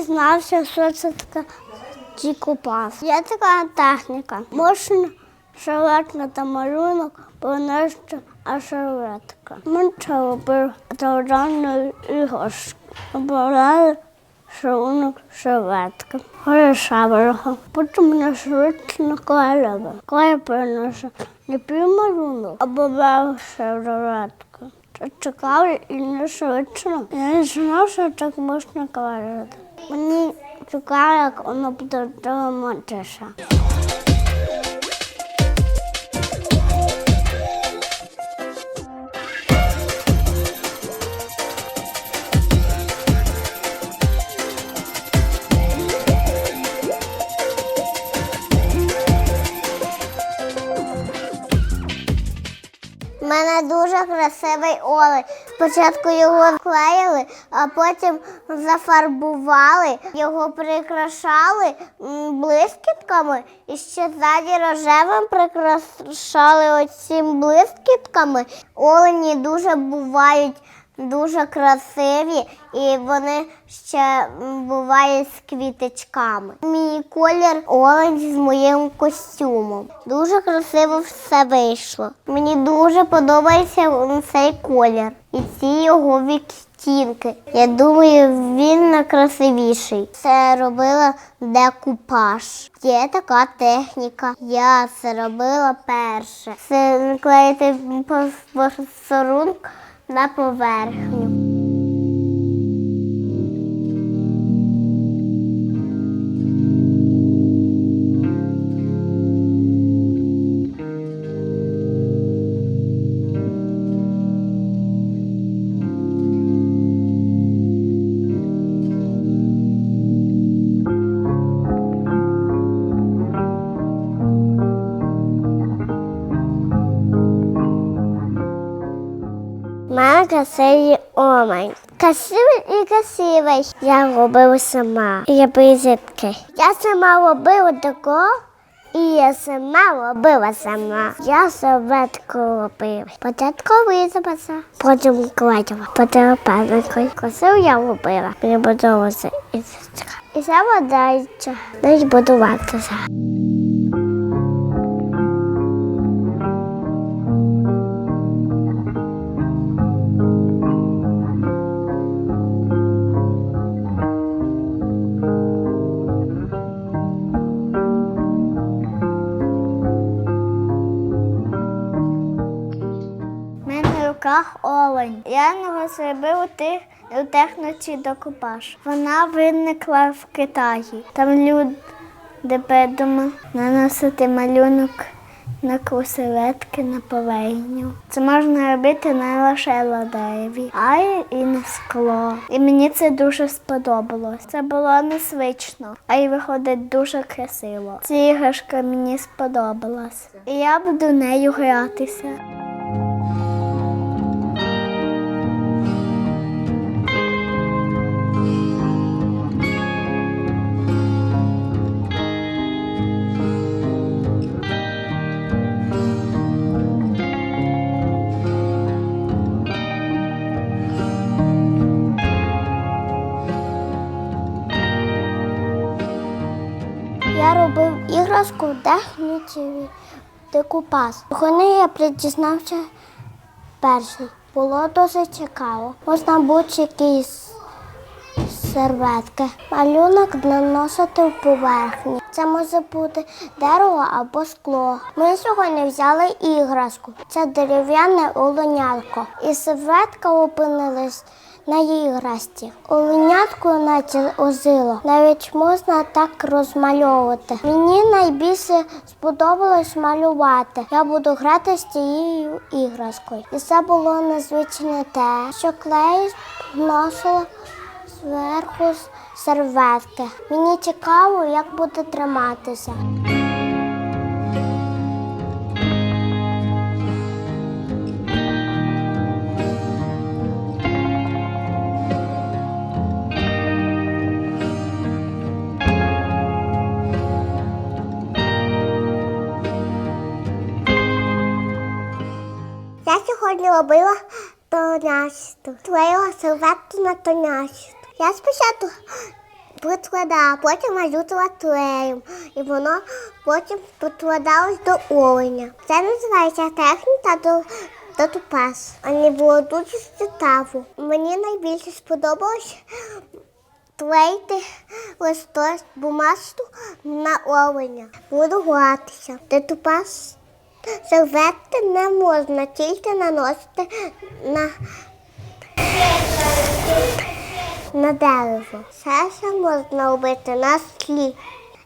дізнався, що це таке дікупас. Є така техніка. Можна шаветна та малюнок понести, а шаветка. Ми це робили державною іграшкою. Обрали шалунок шаветки. Перешавили. Потім мене швидше наклеїли. Коли перенесе не пів малюнок, або брав шаветку. Це цікаво і не швидше. Я не знав, що так можна клеїти. Мені цікаво, як воно буде триматися. Дуже красивий олень. Спочатку його клеїли, а потім зафарбували, його прикрашали блискітками і ще ззаді рожевим прикрашали оцім блискітками. Олені дуже бувають дуже красиві і вони ще бувають з квіточками. Мій колір олень з моїм костюмом. Дуже красиво все вийшло. Мені дуже подобається цей колір і ці його відтінки. Я думаю, він найкрасивіший. Це робила декупаж. Є така техніка. Я це робила перше. Це наклеїти посорунок на поверхню. Красивий омень. Красивий і красивий. Я робила сама. Я візитки. Я сама робила тако. І я сама робила сама. Я серветку робила. Спочатку визабася, потім кладила, потім пазикою. Красиво я робила. Мені подобалося і це. І це водається. Навіть будуватися. Руках олень. Я його зробив у техніці докупаж. Вона виникла в Китаї. Там люди придумали наносити малюнок на круселетки на поверхню. Це можна робити не лише на дереві, а й і на скло. І мені це дуже сподобалось. Це було незвично, а й виходить дуже красиво. Ця іграшка мені сподобалась. І я буду нею гратися. Робив іграшку в техніці декупас. Вони я придізнався перший. Було дуже цікаво. Можна будь-якісь серветки. Малюнок наносити в поверхні. Це може бути дерево або скло. Ми сьогодні взяли іграшку. Це дерев'яне оленятко. І серветка опинилась на іграшці. Оленятку наче озило. Навіть можна так розмальовувати. Мені найбільше сподобалось малювати. Я буду грати з цією іграшкою. І це було незвичне те, що клей носила зверху серветки. Мені цікаво, як буде триматися. Я сьогодні робила тонясту. Клеїла серветки на тонясту. Я спочатку прикладала, потім малютила клеєм. І воно потім прикладалось до оленя. Це називається техніка до, до тупас. Мені було дуже цікаво. Мені найбільше сподобалось клеїти листок бумасту на оленя. Буду гратися. Де тупас серветки не можна, тільки наносити на на дерево. Серце можна робити на слі.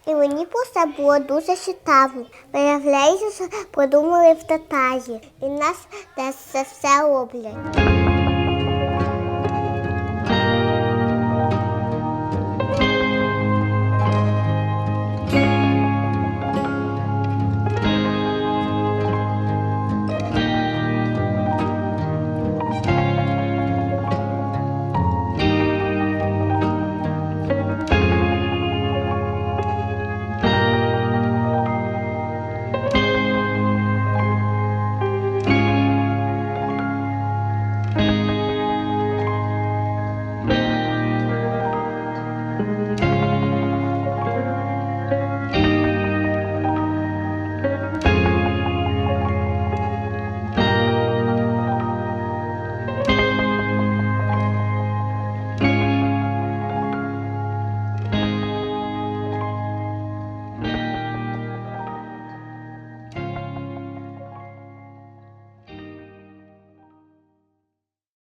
І мені про це було дуже цікаво. Виявляється, що придумали в Татарі. І нас десь це все роблять.